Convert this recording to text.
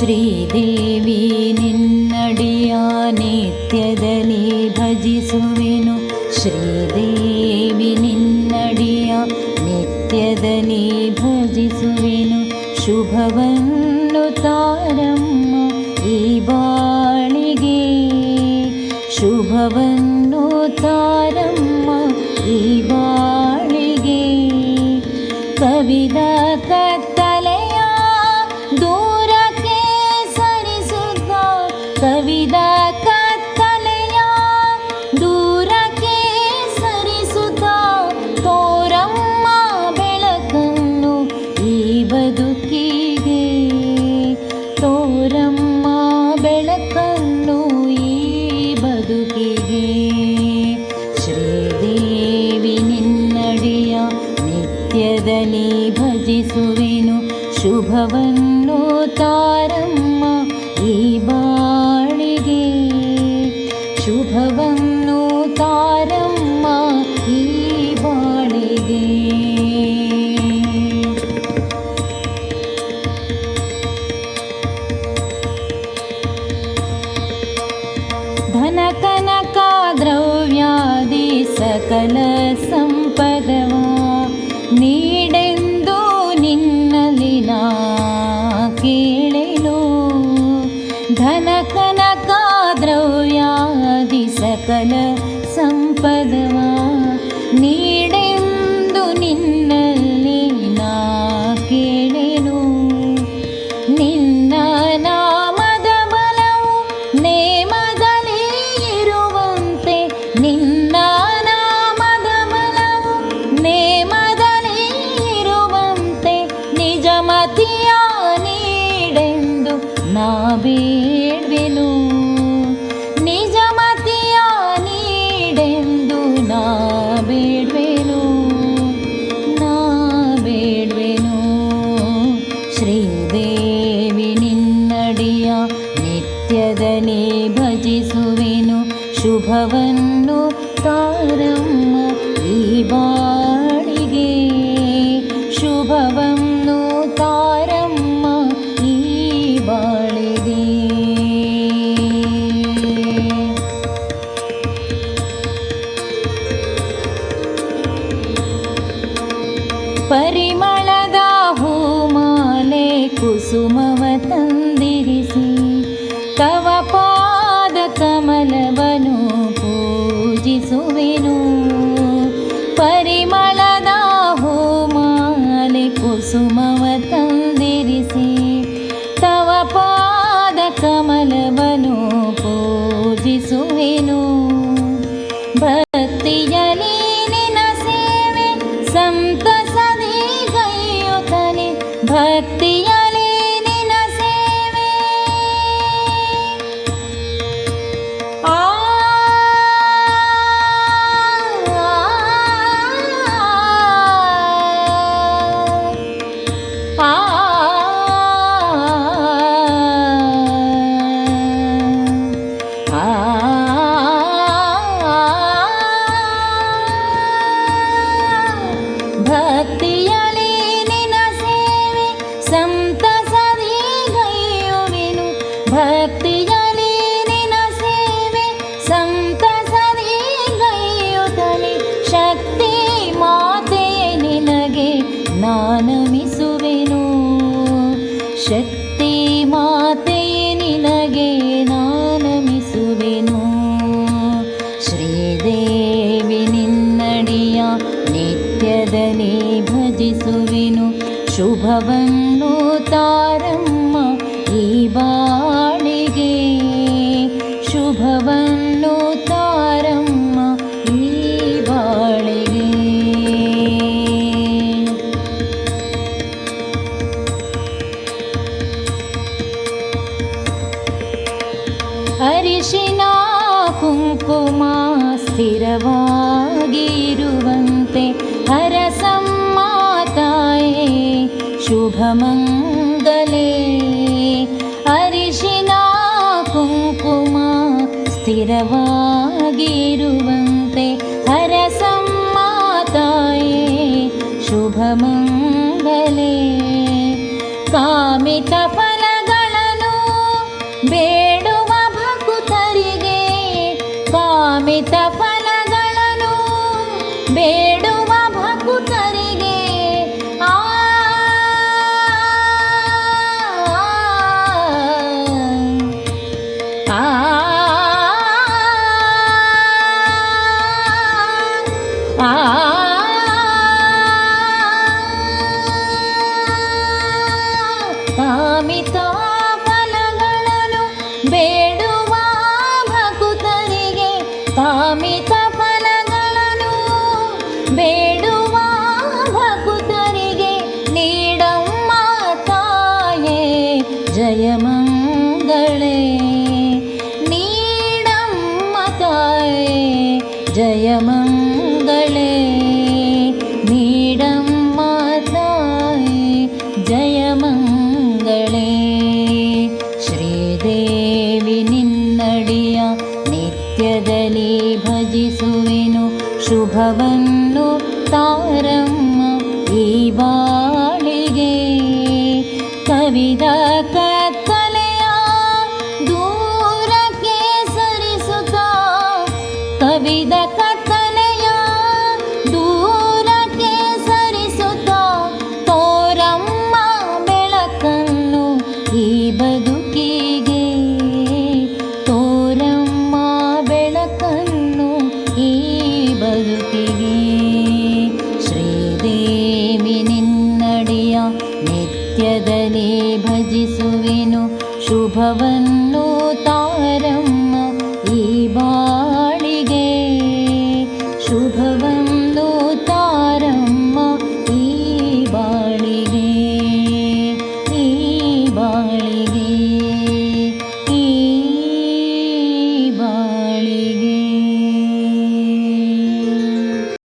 ಶ್ರೀದೇವಿ ನಿನ್ನಡಿಯ ನಿತ್ಯದಲ್ಲಿ ಭಜಿಸುವೆನು ಶ್ರೀದೇವಿ ನಿನ್ನಡಿಯ ನಿತ್ಯದಲ್ಲಿ ಭಜಿಸುವೆನು ಶುಭವನ್ನು ತಾರಮ್ಮ ಈ ಬಾಳಿಗೆ ಶುಭವನ್ನು ತಾರಮ್ಮ ಈ ಬದುಕಿಗೆ ತೋರಮ್ಮ ಬೆಳಕನ್ನು ಈ ಬದುಕಿಗೆ. ಶ್ರೀದೇವಿ ನಿನ್ನಡಿಯ ನಿತ್ಯದಲ್ಲಿ ಭಜಿಸುವೆನು ಶುಭವನ್ನು ತಾರಮ್ಮ ಕೇಳೆನು? ಧನ ಕನಕ ದ್ರವ್ಯಾದಿ ಸಕಲ ಸಂಪದವ. ನೀಡೆಂದು ನಿನ್ನಲ್ಲಿ ನಾ ಕೇಳೆನು? ನಿನ್ನ ನಾ ಬೇಡ್ವೆನು? ನಿಜ ನೀಡೆಂದು ನಾ ಬೇಡ್ವೆನು? ನಾ ಬೇಡ್ವೆನು? ಶ್ರೀದೇವಿ ನಿನ್ನಡಿಯ ನಿತ್ಯದಲ್ಲಿ ಭಜಿಸುವೆನು. ಶುಭವನ್ನು ತಾರಮ್ಮ ಈ ಬಾಳಿಗೆ. ಶುಭವನ್ನು Вставай. ಶುಭವನ್ನು ತಾರಮ್ಮ ಈ ಬಾಳಿಗೆ ಶುಭವನ್ನು ಮಂಗಲೆ, ಅರಿಶಿನ ಕುಂಕುಮ ಸ್ಥಿರವಾಗಿರುವಂತೆ ಹರಸಮ್ಮ ತಾಯೇ, ಶುಭ ಮಂಗಲೆ. ಕಾಮಿತ ಫಲಗಳನ್ನು ಬೇಡುವ ಭಕ್ತರಿಗೆ ಕಾಮಿತ ಫಲಗಳನ್ನು ಬೇ ಕಾಮಿತಾ ಫಲಗಳನ್ನು ಭಕುತರಿಗೆ ಕಾಮಿತ ಫಲಗಳನ್ನು ಭಕುತರಿಗೆ ನೀಡಮ್ಮ ತಾಯೇ ಜಯಮಂಗ ಶುಭವನ್ನು ತಾರಮ್ಮ ಈ ಬಾಳಿಗೆ ಕವಿದ ಬದುಕಿಗೆ ಶ್ರೀದೇವಿ ನಿನ್ನಡಿಯ ನಿತ್ಯದಲ್ಲಿ ಭಜಿಸುವೆನು ಶುಭವನ್ನು